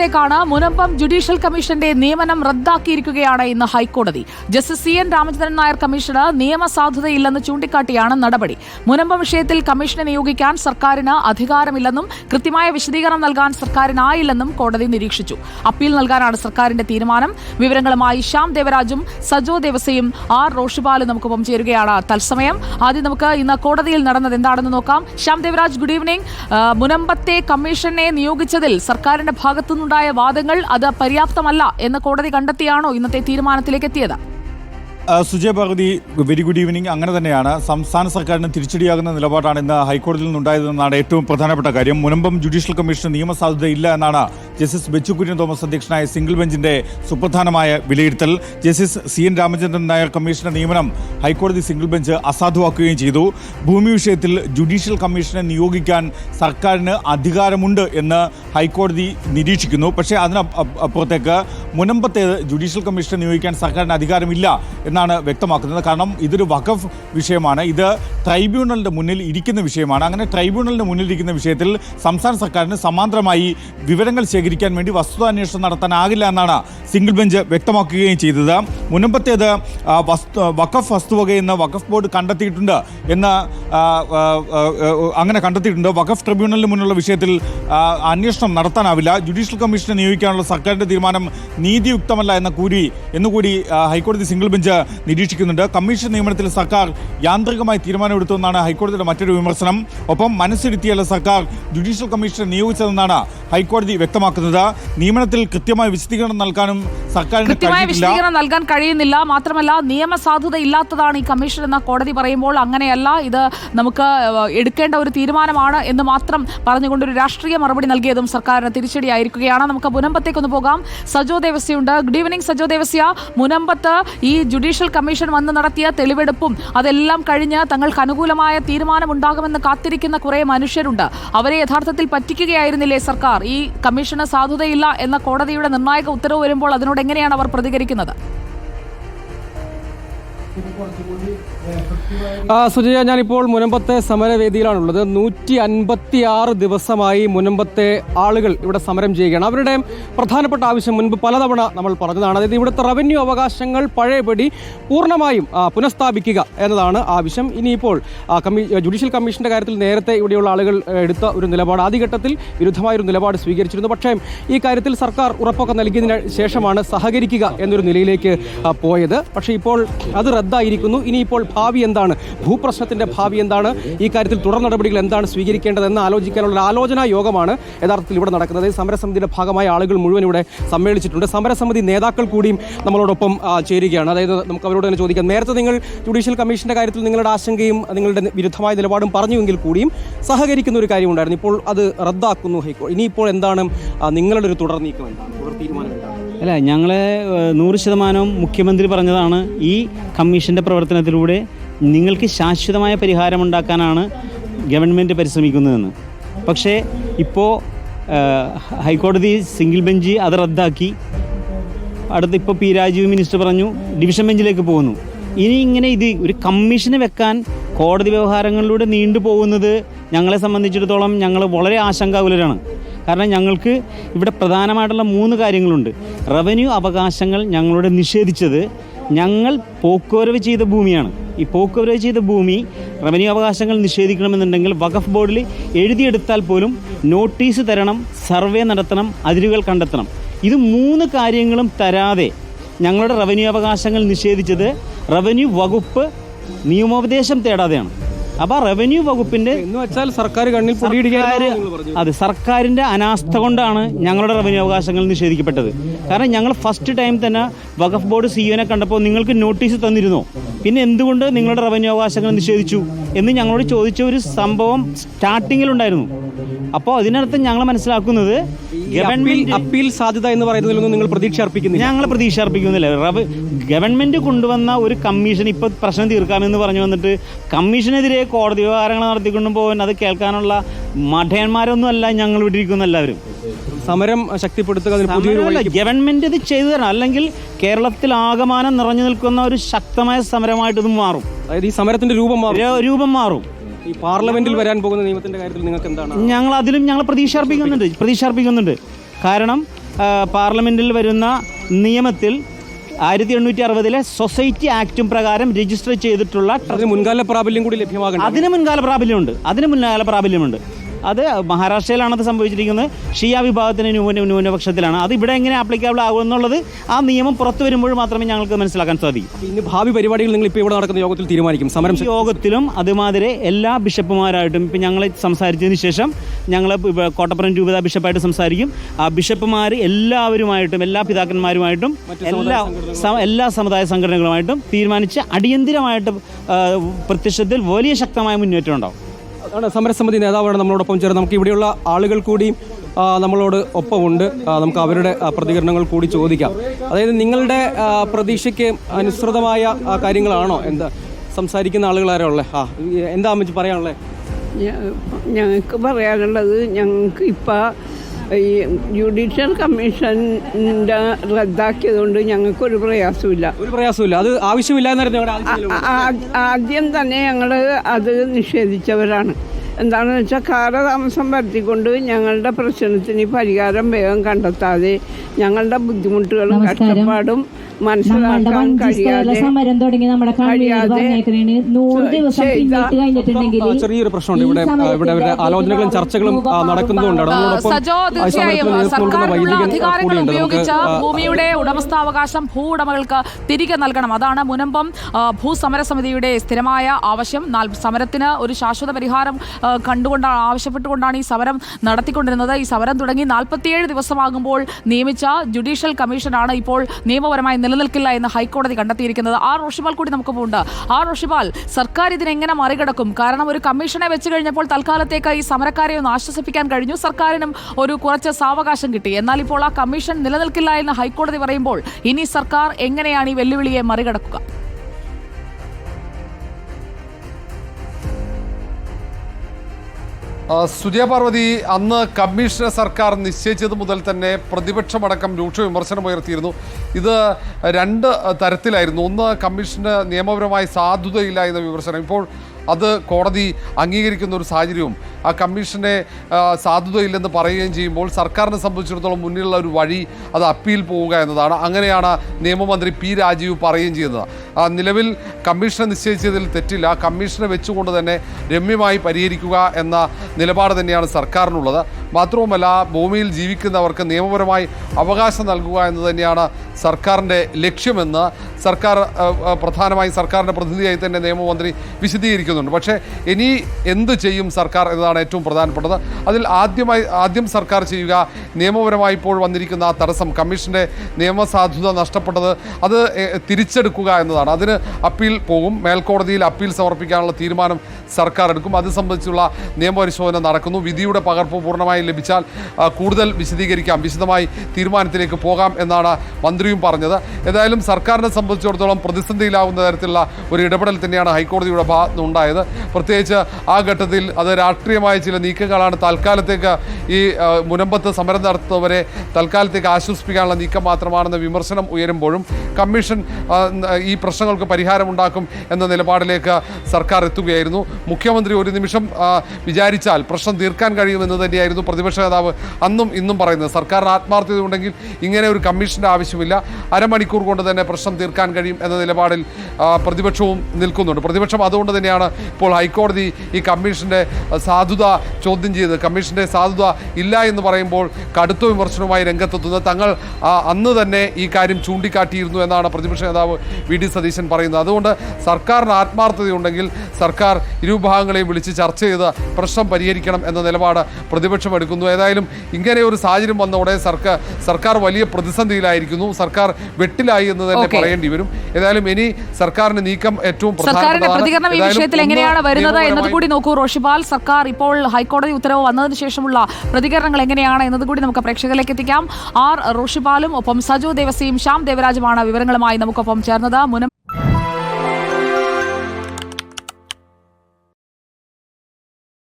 ാണ് മുനമ്പം ജുഡീഷ്യൽ കമ്മീഷന്റെ നിയമനം റദ്ദാക്കിയിരിക്കുകയാണ് ഇന്ന് ഹൈക്കോടതി. Justice C N Ramachandran Nair commission നിയമസാധുതയില്ലെന്ന് ചൂണ്ടിക്കാട്ടിയാണ് നടപടി. മുനമ്പം വിഷയത്തിൽ കമ്മീഷനെ നിയോഗിക്കാൻ സർക്കാരിന് അധികാരമില്ലെന്നും കൃത്യമായ വിശദീകരണം നൽകാൻ സർക്കാരിനായില്ലെന്നും കോടതി നിരീക്ഷിച്ചു. അപ്പീൽ നൽകാനാണ് സർക്കാരിന്റെ തീരുമാനം. വിവരങ്ങളുമായി ശ്യാം ദേവരാജും സജോ ദേവസയും ആർ റോഷിപാലും നമുക്കൊപ്പം ചേരുകയാണ് തത്സമയം. ആദ്യം നമുക്ക് ഇന്ന് കോടതിയിൽ നടന്നത് എന്താണെന്ന് നോക്കാം. ശ്യാം ദേവരാജ് ഗുഡ് ഈവനിംഗ് മുനമ്പത്തെ കമ്മീഷനെ നിയോഗിച്ചതിൽ സർക്കാരിന്റെ ഭാഗത്തുനിന്നുണ്ടായ വാദങ്ങൾ അത് പര്യാപ്തമല്ല എന്ന് കോടതി കണ്ടെത്തിയാണോ ഇന്നത്തെ തീരുമാനത്തിലേക്ക് എത്തിയത് Sujay Parvathy very good evening അങ്ങനെ തന്നെയാണ് സംസ്ഥാന സർക്കാരിന് തിരിച്ചടിയാകുന്ന നിലപാടാണ് ഇന്ന് ഹൈക്കോടതിയിൽ നിന്നുണ്ടായതെന്നാണ് ഏറ്റവും പ്രധാനപ്പെട്ട കാര്യം. മുനമ്പം ജുഡീഷ്യൽ കമ്മീഷന് നിയമസാധുതയില്ല എന്നാണ് ജസ്റ്റിസ് ബെച്ചുകുര്യൻ തോമസ് അധ്യക്ഷനായ സിംഗിൾ ബെഞ്ചിന്റെ സുപ്രധാനമായ വിലയിരുത്തൽ. Justice C N Ramachandran Nair കമ്മീഷന്റെ നിയമനം ഹൈക്കോടതി സിംഗിൾ ബെഞ്ച് അസാധുവാക്കുകയും ചെയ്തു. ഭൂമി വിഷയത്തിൽ ജുഡീഷ്യൽ കമ്മീഷനെ നിയോഗിക്കാൻ സർക്കാരിന് അധികാരമുണ്ട് എന്ന് ഹൈക്കോടതി നിരീക്ഷിക്കുന്നു. പക്ഷേ അതിന് അപ്പ- അപ്പുറത്തേക്ക് മുനമ്പത്തേത് ജുഡീഷ്യൽ കമ്മീഷനെ നിയോഗിക്കാൻ സർക്കാരിന് അധികാരമില്ല എന്നാണ് വ്യക്തമാക്കുന്നത്. കാരണം ഇതൊരു വഖഫ് വിഷയമാണ്. ഇത് ട്രൈബ്യൂണലിന്റെ മുന്നിൽ ഇരിക്കുന്ന വിഷയമാണ്. അങ്ങനെ ട്രൈബ്യൂണലിന്റെ മുന്നിൽ ഇരിക്കുന്ന വിഷയത്തിൽ സംസ്ഥാന സർക്കാരിന് സമാന്തരമായി വിവരങ്ങൾ ശേഖരിക്കാൻ വേണ്ടി വസ്തുതാന്വേഷണം നടത്താനാകില്ല എന്നാണ് സിംഗിൾ ബെഞ്ച് വ്യക്തമാക്കുകയും ചെയ്തത്. മുനമ്പത്തേത് വസ്തു വഖഫ് വസ്തുവകയെന്ന് വഖഫ് ബോർഡ് കണ്ടെത്തിയിട്ടുണ്ട് എന്ന് അങ്ങനെ കണ്ടെത്തിയിട്ടുണ്ട്. വഖഫ് ട്രിബ്യൂണലിന് മുന്നിലുള്ള വിഷയത്തിൽ ആ, അന്വേഷണം നടത്താനാവില്ല. ജുഡീഷ്യൽ കമ്മീഷനെ നിയോഗിക്കാനുള്ള സർക്കാരിന്റെ തീരുമാനം നീതിയുക്തമല്ല എന്ന കൂടി എന്നുകൂടി ഹൈക്കോടതി സിംഗിൾ ബെഞ്ച് നിരീക്ഷിക്കുന്നുണ്ട്. കമ്മീഷൻ നിയമനത്തിൽ സർക്കാർ യാന്ത്രികമായി തീരുമാനമെടുത്തുവെന്നാണ് ഹൈക്കോടതിയുടെ മറ്റൊരു വിമർശനം. ഒപ്പം മനസ്സിരുത്തിയല്ല സർക്കാർ ജുഡീഷ്യൽ കമ്മീഷനെ നിയോഗിച്ചതെന്നാണ് ഹൈക്കോടതി വ്യക്തമാക്കുന്നത്. നിയമനത്തിൽ കൃത്യമായ വിശദീകരണം നൽകാനും സർക്കാരിന് കൃത്യമായ വിശദീകരണം നൽകാൻ കഴിയുന്നില്ല. മാത്രമല്ല നിയമസാധുത ഇല്ലാത്തതാണ് ഈ കമ്മീഷൻ എന്ന കോടതി പറയുമ്പോൾ അങ്ങനെയല്ല. ഇത് നമുക്ക് എടുക്കേണ്ട ഒരു തീരുമാനമാണ് എന്ന് മാത്രം പറഞ്ഞുകൊണ്ട് ഒരു രാഷ്ട്രീയ മറുപടി നൽകിയതും സർക്കാരിന് തിരിച്ചടിയായിരിക്കുകയാണ്. നമുക്ക് മുനമ്പത്തേക്കൊന്ന് പോകാം. Sajo ദേവസ്യയുണ്ട്. Good evening Sajo Devasya. മുനമ്പത്ത് ഈ ജുഡീഷ്യൽ കമ്മീഷൻ വന്ന് നടത്തിയ തെളിവെടുപ്പും അതെല്ലാം കഴിഞ്ഞ് തങ്ങൾക്ക് അനുകൂലമായ തീരുമാനമുണ്ടാകുമെന്ന് കാത്തിരിക്കുന്ന കുറേ മനുഷ്യരുണ്ട്. അവരെ യഥാർത്ഥത്തിൽ പറ്റിക്കുകയായിരുന്നില്ലേ സർക്കാർ? ഈ കമ്മീഷന് സാധുതയില്ല എന്ന കോടതിയുടെ നിർണായക ഉത്തരവ് വരുമ്പോൾ അതിനോട് എങ്ങനെയാണ് അവർ പ്രതികരിക്കുന്നത്? സുജയ ഞാനിപ്പോൾ മുനമ്പത്തെ സമരവേദിയിലാണുള്ളത്. നൂറ്റി അൻപത്തി ആറ് ദിവസമായി മുനമ്പത്തെ ആളുകൾ ഇവിടെ സമരം ചെയ്യുകയാണ്. അവരുടെ പ്രധാനപ്പെട്ട ആവശ്യം മുൻപ് പലതവണ നമ്മൾ പറഞ്ഞതാണ്. അതായത് ഇവിടുത്തെ റവന്യൂ അവകാശങ്ങൾ പഴയപടി പൂർണമായും പുനഃസ്ഥാപിക്കുക എന്നതാണ് ആവശ്യം. ഇനിയിപ്പോൾ ജുഡീഷ്യൽ കമ്മീഷന്റെ കാര്യത്തിൽ നേരത്തെ ഇവിടെയുള്ള ആളുകൾ എടുത്ത ഒരു നിലപാട്. ആദ്യഘട്ടത്തിൽ വിരുദ്ധമായ ഒരു നിലപാട് സ്വീകരിച്ചിരുന്നു. പക്ഷേ ഈ കാര്യത്തിൽ സർക്കാർ ഉറപ്പൊക്കെ നൽകിയതിന് ശേഷമാണ് സഹകരിക്കുക എന്നൊരു നിലയിലേക്ക് പോയത്. പക്ഷേ ഇപ്പോൾ അത് റദ്ദായിരിക്കുന്നു ഇനിയിപ്പോൾ ഭാവി എന്താണ്? ഭൂപ്രശ്നത്തിന്റെ ഭാവി എന്താണ്? ഈ കാര്യത്തിൽ തുടർ നടപടികൾ എന്താണ് സ്വീകരിക്കേണ്ടതെന്ന് ആലോചിക്കാനുള്ള ആലോചനാ യോഗമാണ് യഥാർത്ഥത്തിൽ ഇവിടെ നടക്കുന്നത്. സമരസമിതിയുടെ ഭാഗമായ ആളുകൾ മുഴുവൻ ഇവിടെ സമ്മേളിച്ചിട്ടുണ്ട്. സമരസമിതി നേതാക്കൾ കൂടിയും നമ്മളോടൊപ്പം ചേരുകയാണ്. അതായത് നമുക്ക് അവരോട് തന്നെ ചോദിക്കാം. നേരത്തെ നിങ്ങൾ ജുഡീഷ്യൽ കമ്മീഷന്റെ കാര്യത്തിൽ നിങ്ങളുടെ ആശങ്കയും നിങ്ങളുടെ വിരുദ്ധമായ നിലപാടും പറഞ്ഞുവെങ്കിൽ കൂടിയും സഹകരിക്കുന്ന ഒരു കാര്യമുണ്ടായിരുന്നു. ഇപ്പോൾ അത് റദ്ദാക്കുന്നു ഹൈക്കോടതി ഇനിയിപ്പോൾ എന്താണ് നിങ്ങളുടെ ഒരു തുടർ നീക്കം എന്താണ്? തുടർ തീരുമാനം എന്താണ്? അല്ല ഞങ്ങളെ നൂറ് ശതമാനവും മുഖ്യമന്ത്രി പറഞ്ഞതാണ് ഈ കമ്മീഷന്റെ പ്രവർത്തനത്തിലൂടെ നിങ്ങൾക്ക് ശാശ്വതമായ പരിഹാരം പരിഹാരമുണ്ടാക്കാനാണ് ഗവൺമെന്റ് പരിശ്രമിക്കുന്നതെന്ന്. പക്ഷേ ഇപ്പോൾ ഹൈക്കോടതി സിംഗിൾ ബെഞ്ച് അത് റദ്ദാക്കി. അടുത്ത് ഇപ്പോൾ പി രാജീവ് മിനിസ്റ്റർ പറഞ്ഞു ഡിവിഷൻ ബെഞ്ചിലേക്ക് പോകുന്നു. ഇനി ഇങ്ങനെ ഇത് ഒരു കമ്മീഷന് വെക്കാൻ കോടതി വ്യവഹാരങ്ങളിലൂടെ നീണ്ടു പോകുന്നത് ഞങ്ങളെ സംബന്ധിച്ചിടത്തോളം ഞങ്ങൾ വളരെ ആശങ്കാകുലരാണ്. കാരണം ഞങ്ങൾക്ക് ഇവിടെ പ്രധാനമായിട്ടുള്ള മൂന്ന് കാര്യങ്ങളുണ്ട്. റവന്യൂ അവകാശങ്ങൾ ഞങ്ങളോട് നിഷേധിച്ചത് ഞങ്ങൾ പോക്കുവരവ് ചെയ്ത ഭൂമിയാണ്. ഈ പോക്കുവരവ് ചെയ്ത ഭൂമി റവന്യൂ അവകാശങ്ങൾ നിഷേധിക്കണമെന്നുണ്ടെങ്കിൽ വഖഫ് ബോർഡിൽ എഴുതിയെടുത്താൽ പോലും നോട്ടീസ് തരണം സർവേ നടത്തണം അതിരുകൾ കണ്ടെത്തണം. ഇത് മൂന്ന് കാര്യങ്ങളും തരാതെ ഞങ്ങളുടെ റവന്യൂ അവകാശങ്ങൾ നിഷേധിച്ചത് റവന്യൂ വകുപ്പ് നിയമോപദേശം തേടാതെയാണ്. അപ്പോൾ റവന്യൂ വകുപ്പിന്റെ എന്ന് വെച്ചാൽ സർക്കാർ കണ്ണിൽ അതെ സർക്കാരിന്റെ അനാസ്ഥ കൊണ്ടാണ് ഞങ്ങളുടെ റവന്യൂ അവകാശങ്ങൾ നിഷേധിക്കപ്പെട്ടത്. കാരണം ഞങ്ങൾ ഫസ്റ്റ് ടൈം തന്നെ വഖഫ് ബോർഡ് സിഇഒനെ കണ്ടപ്പോൾ നിങ്ങൾക്ക് നോട്ടീസ് തന്നിരുന്നോ? പിന്നെ എന്തുകൊണ്ട് നിങ്ങളുടെ റവന്യൂ അവകാശങ്ങൾ നിഷേധിച്ചു എന്ന് ഞങ്ങളോട് ചോദിച്ച ഒരു സംഭവം സ്റ്റാർട്ടിങ്ങിലുണ്ടായിരുന്നു അപ്പോൾ അതിനർത്ഥം ഞങ്ങൾ മനസ്സിലാക്കുന്നത് ഗവൺമെന്റ് അപ്പീൽ സാധ്യത എന്ന് പറയുന്നതിലൊന്നും നിങ്ങൾ പ്രതീക്ഷ അർപ്പിക്കുന്നില്ല. ഞങ്ങൾ പ്രതീക്ഷ അർപ്പിക്കുന്നില്ല. ഗവൺമെന്റ് കൊണ്ടുവന്ന ഒരു കമ്മീഷൻ ഇപ്പൊ പ്രശ്നം തീർക്കാമെന്ന് പറഞ്ഞു വന്നിട്ട് കമ്മീഷനെതിരെ കോടതി വ്യവഹാരങ്ങൾ നടത്തിക്കൊണ്ടു പോകാൻ അത് കേൾക്കാനുള്ള മഠയന്മാരൊന്നും അല്ല ഞങ്ങൾ ഇവിടെ ഇരിക്കുന്ന എല്ലാവരും. സമരം ശക്തിപ്പെടുത്തുക ഗവൺമെന്റ് ഇത് ചെയ്തു തരണം. അല്ലെങ്കിൽ കേരളത്തിൽ ആകമാനം നിറഞ്ഞു നിൽക്കുന്ന ഒരു ശക്തമായ സമരമായിട്ട് ഇത് മാറും. അതായത് ഈ സമരത്തിന്റെ രൂപം മാറും. രൂപം മാറും. ഈ പാർലമെന്റിൽ വരാൻ പോകുന്ന നിയമത്തിന്റെ കാര്യത്തിൽ നിങ്ങൾക്ക് എന്താണ് ഞങ്ങൾ അതിലും ഞങ്ങൾ പ്രതീക്ഷ അർപ്പിക്കുന്നുണ്ട് പ്രതീക്ഷ അർപ്പിക്കുന്നുണ്ട്. കാരണം പാർലമെന്റിൽ വരുന്ന നിയമത്തിൽ ആയിരത്തി എണ്ണൂറ്റി അറുപതിലെ സൊസൈറ്റി ആക്ടും പ്രകാരം രജിസ്റ്റർ ചെയ്തിട്ടുള്ള മുൻകാല പ്രാബല്യം കൂടി ലഭ്യമാകണം അതിന് മുൻകാല പ്രാബല്യമുണ്ട് അതിന് മുൻകാല പ്രാബല്യമുണ്ട്. അത് മഹാരാഷ്ട്രയിലാണ് അത് സംഭവിച്ചിരിക്കുന്നത്. ഷിയ വിഭാഗത്തിന് ന്യൂന ന്യൂനപക്ഷത്തിലാണ്. അത് ഇവിടെ എങ്ങനെ ആപ്ലിക്കബിൾ ആകും എന്നുള്ളത് ആ നിയമം പുറത്തു വരുമ്പോൾ മാത്രമേ ഞങ്ങൾക്ക് മനസ്സിലാക്കാൻ സാധിക്കൂ. ഇനി ഭാവി പരിപാടികൾ നിങ്ങൾ ഇപ്പോൾ ഇവിടെ നടക്കുന്ന യോഗത്തിൽ തീരുമാനിക്കും. സമരം യോഗത്തിലും അതുമാതിരി എല്ലാ ബിഷപ്പുമാരായിട്ടും ഇപ്പം ഞങ്ങൾ സംസാരിച്ചതിന് ശേഷം ഞങ്ങൾ കോട്ടപ്പുറം രൂപത ബിഷപ്പായിട്ട് സംസാരിക്കും. ആ ബിഷപ്പുമാർ എല്ലാവരുമായിട്ടും എല്ലാ പിതാക്കന്മാരുമായിട്ടും എല്ലാ എല്ലാ സമുദായ സംഘടനകളുമായിട്ടും തീരുമാനിച്ച് അടിയന്തിരമായിട്ട് പ്രത്യക്ഷത്തിൽ വലിയ ശക്തമായ മുന്നേറ്റം ഉണ്ടാവും. അതാണ് സമരസമിതി നേതാവാണ് നമ്മളോടൊപ്പം ചേർന്ന് നമുക്ക് ഇവിടെയുള്ള ആളുകൾ കൂടി നമ്മളോട് ഒപ്പമുണ്ട്. നമുക്ക് അവരുടെ പ്രതികരണങ്ങൾ കൂടി ചോദിക്കാം. അതായത് നിങ്ങളുടെ പ്രതീക്ഷയ്ക്ക് അനുസൃതമായ കാര്യങ്ങളാണോ? എന്താ സംസാരിക്കുന്ന ആളുകളാരോ ഉള്ളത് ആ എന്താ പറയാനുള്ളത് ഞങ്ങൾക്ക് പറയാനുള്ളത് ഞങ്ങൾക്ക് ഇപ്പോൾ ഈ ജുഡീഷ്യൽ കമ്മീഷന്റെ റദ്ദാക്കിയതുകൊണ്ട് ഞങ്ങൾക്കൊരു പ്രയാസമില്ല ഒരു പ്രയാസമില്ല അത് ആവശ്യമില്ല ആദ്യം തന്നെ ഞങ്ങൾ അത് നിഷേധിച്ചവരാണ്. എന്താണെന്ന് വെച്ചാൽ കാലതാമസം വരുത്തിക്കൊണ്ട് ഞങ്ങളുടെ പ്രശ്നത്തിന് പരിഹാരം വേഗം കണ്ടെത്താതെ ഞങ്ങളുടെ ബുദ്ധിമുട്ടുകളും കഷ്ടപ്പാടും മനസ്സിലാക്കാൻ കഴിയാതെ സമരം തുടങ്ങി നമ്മുടെ ചെറിയൊരു പ്രശ്നമുണ്ട് ഇവിടെ ഇവിടെ അവരുടെ ആലോചനകളും ചർച്ചകളും നടക്കുന്നുണ്ട്. സജോ തീർച്ചയായും. സർക്കാരിനുള്ള അധികാരങ്ങൾ ഉപയോഗിച്ച് ഭൂമിയുടെ ഉടമസ്ഥാവകാശം ഭൂ ഉടമകൾക്ക് തിരികെ നൽകണം. അതാണ് മുനമ്പം ഭൂസമര സമിതിയുടെ സ്ഥിരമായ ആവശ്യം. സമരത്തിന് ഒരു ശാശ്വത പരിഹാരം കണ്ടുകൊണ്ടാണ് ആവശ്യപ്പെട്ടുകൊണ്ടാണ് ഈ സമരം നടത്തിക്കൊണ്ടിരുന്നത്. ഈ സമരം തുടങ്ങി നാൽപ്പത്തിയേഴ് ദിവസമാകുമ്പോൾ നിയമിച്ച ജുഡീഷ്യൽ കമ്മീഷനാണ് ഇപ്പോൾ നിയമപരമായി നിലനിൽക്കില്ല എന്ന് ഹൈക്കോടതി കണ്ടെത്തിയിരിക്കുന്നത്. ആർ. റോഷിപാൽ കൂടി നമുക്ക് ഉണ്ട് ആർ. റോഷിപാൽ സർക്കാർ ഇതിനെങ്ങനെ മറികടക്കും? കാരണം ഒരു കമ്മീഷനെ വെച്ച് കഴിഞ്ഞപ്പോൾ തൽക്കാലത്തേക്ക് ഈ സമരക്കാരെ ഒന്ന് ആശ്വസിപ്പിക്കാൻ കഴിഞ്ഞു. സർക്കാരിനും ഒരു കുറച്ച് സാവകാശം കിട്ടി. എന്നാൽ ഇപ്പോൾ ആ കമ്മീഷൻ നിലനിൽക്കില്ല എന്ന് ഹൈക്കോടതി പറയുമ്പോൾ ഇനി സർക്കാർ എങ്ങനെയാണ് ഈ വെല്ലുവിളിയെ മറികടക്കുക? സുജയ പാർവതി അന്ന് കമ്മീഷണർ സർക്കാർ നിശ്ചയിച്ചത് മുതൽ തന്നെ പ്രതിപക്ഷമടക്കം രൂക്ഷ വിമർശനമുയർത്തിയിരുന്നു ഇത് രണ്ട് തരത്തിലായിരുന്നു. ഒന്ന് കമ്മീഷന് നിയമപരമായി സാധുതയില്ല എന്ന വിമർശനം. ഇപ്പോൾ അത് കോടതി അംഗീകരിക്കുന്ന ഒരു സാഹചര്യവും ആ കമ്മീഷനെ സാധുതയില്ലെന്ന് പറയുകയും ചെയ്യുമ്പോൾ സർക്കാരിനെ സംബന്ധിച്ചിടത്തോളം മുന്നിലുള്ള ഒരു വഴി അത് അപ്പീൽ പോവുക എന്നതാണ്. അങ്ങനെയാണ് നിയമമന്ത്രി പി രാജീവ് പറയുകയും ചെയ്യുന്നത്. നിലവിൽ കമ്മീഷനെ നിശ്ചയിച്ചതിൽ തെറ്റില്ല. കമ്മീഷനെ വെച്ചുകൊണ്ട് തന്നെ രമ്യമായി പരിഹരിക്കുക എന്ന നിലപാട് തന്നെയാണ് സർക്കാരിനുള്ളത്. മാത്രവുമല്ല ഭൂമിയിൽ ജീവിക്കുന്നവർക്ക് നിയമപരമായി അവകാശം നൽകുക എന്ന് തന്നെയാണ് സർക്കാരിന്റെ ലക്ഷ്യമെന്ന് സർക്കാർ പ്രധാനമായും സർക്കാരിന്റെ പ്രതിനിധിയായി തന്നെ നിയമമന്ത്രി വിശദീകരിക്കുന്നുണ്ട്. പക്ഷേ ഇനി എന്ത് ചെയ്യും സർക്കാർ എന്നതാണ് ഏറ്റവും പ്രധാനപ്പെട്ടത്. അതിൽ ആദ്യമായി ആദ്യം സർക്കാർ ചെയ്യുക നിയമപരമായി ഇപ്പോൾ വന്നിരിക്കുന്ന ആ തടസ്സം കമ്മീഷന്റെ നിയമസാധുത നഷ്ടപ്പെട്ടത് അത് തിരിച്ചെടുക്കുക എന്നതാണ്. അതിന് അപ്പീൽ പോകും. മേൽക്കോടതിയിൽ അപ്പീൽ സമർപ്പിക്കാനുള്ള തീരുമാനം സർക്കാർ എടുക്കും. അത് സംബന്ധിച്ചുള്ള നിയമപരിശോധന നടക്കുന്നു. വിധിയുടെ പകർപ്പ് പൂർണമായും ലഭിച്ചാൽ കൂടുതൽ വിശദീകരിക്കാം. വിശദമായി തീരുമാനത്തിലേക്ക് പോകാം എന്നാണ് മന്ത്രിയും പറഞ്ഞത്. ഏതായാലും സർക്കാരിനെ സംബന്ധിച്ചിടത്തോളം പ്രതിസന്ധിയിലാവുന്ന തരത്തിലുള്ള ഒരു ഇടപെടൽ തന്നെയാണ് ഹൈക്കോടതിയുടെ ഭാഗത്ത് നിന്നുണ്ടായത് പ്രത്യേകിച്ച് ആ ഘട്ടത്തിൽ അത് രാഷ്ട്രീയമായ ചില നീക്കങ്ങളാണ് തൽക്കാലത്തേക്ക് ഈ മുനമ്പത്ത് സമരം നടത്തുന്നവരെ തൽക്കാലത്തേക്ക് ആശ്വസിപ്പിക്കാനുള്ള നീക്കം മാത്രമാണെന്ന വിമർശനം ഉയരുമ്പോഴും കമ്മീഷൻ ഈ പ്രശ്നങ്ങൾക്ക് പരിഹാരമുണ്ടാക്കും എന്ന നിലപാടിലേക്ക് സർക്കാർ എത്തുകയായിരുന്നു. മുഖ്യമന്ത്രി ഒരു നിമിഷം വിചാരിച്ചാൽ പ്രശ്നം തീർക്കാൻ കഴിയുമെന്ന് തന്നെയായിരുന്നു പ്രതിപക്ഷ നേതാവ് അന്നും ഇന്നും പറയുന്നത്. സർക്കാരിന് ആത്മാർത്ഥത ഉണ്ടെങ്കിൽ ഇങ്ങനെ ഒരു കമ്മീഷന്റെ ആവശ്യമില്ല. അരമണിക്കൂർ കൊണ്ട് തന്നെ പ്രശ്നം തീർക്കാൻ കഴിയും എന്ന നിലപാടിൽ പ്രതിപക്ഷവും നിൽക്കുന്നുണ്ട്. പ്രതിപക്ഷം അതുകൊണ്ട് തന്നെയാണ് ഇപ്പോൾ ഹൈക്കോടതി ഈ കമ്മീഷന്റെ സാധുത ചോദ്യം ചെയ്ത് കമ്മീഷന്റെ സാധുത ഇല്ല എന്ന് പറയുമ്പോൾ കടുത്ത വിമർശനവുമായി രംഗത്തെത്തുന്നത് തങ്ങൾ അന്ന് തന്നെ ഈ കാര്യം ചൂണ്ടിക്കാട്ടിയിരുന്നു എന്നാണ് പ്രതിപക്ഷ നേതാവ് വി. ഡി. സതീശൻ പറയുന്നത്. അതുകൊണ്ട് സർക്കാരിന് ആത്മാർത്ഥതയുണ്ടെങ്കിൽ സർക്കാർ ഇരുവിഭാഗങ്ങളെയും വിളിച്ച് ചർച്ച ചെയ്ത് പ്രശ്നം പരിഹരിക്കണം എന്ന നിലപാട് പ്രതിപക്ഷം എടുക്കുന്നു. ഏതായാലും ഇങ്ങനെ ഒരു സാഹചര്യം വന്നതോടെ സർക്കാർ സർക്കാർ വലിയ പ്രതിസന്ധിയിലായിരിക്കുന്നു. സർക്കാർ വെട്ടിലായി എന്ന് തന്നെ പറയേണ്ടി വരും. ഏതായാലും ഇനി സർക്കാരിന്റെ നീക്കം ഏറ്റവും സർക്കാരിന്റെ പ്രതികരണം ഈ വിഷയത്തിൽ എങ്ങനെയാണ് വരുന്നത് എന്നത് കൂടി നോക്കൂ റോഷിപാൽ. സർക്കാർ ഇപ്പോൾ ഹൈക്കോടതി ഉത്തരവ് വന്നതിന് ശേഷമുള്ള പ്രതികരണങ്ങൾ എങ്ങനെയാണ് എന്നത് കൂടി നമുക്ക് പ്രേക്ഷകരിലേക്ക് എത്തിക്കാം. ആർ. റോഷിപാലും ഒപ്പം സജു ദേവസിയും ശ്യാം ദേവരാജുമാണ് വിവരങ്ങളുമായി നമുക്കൊപ്പം ചേർന്നത്. മുനം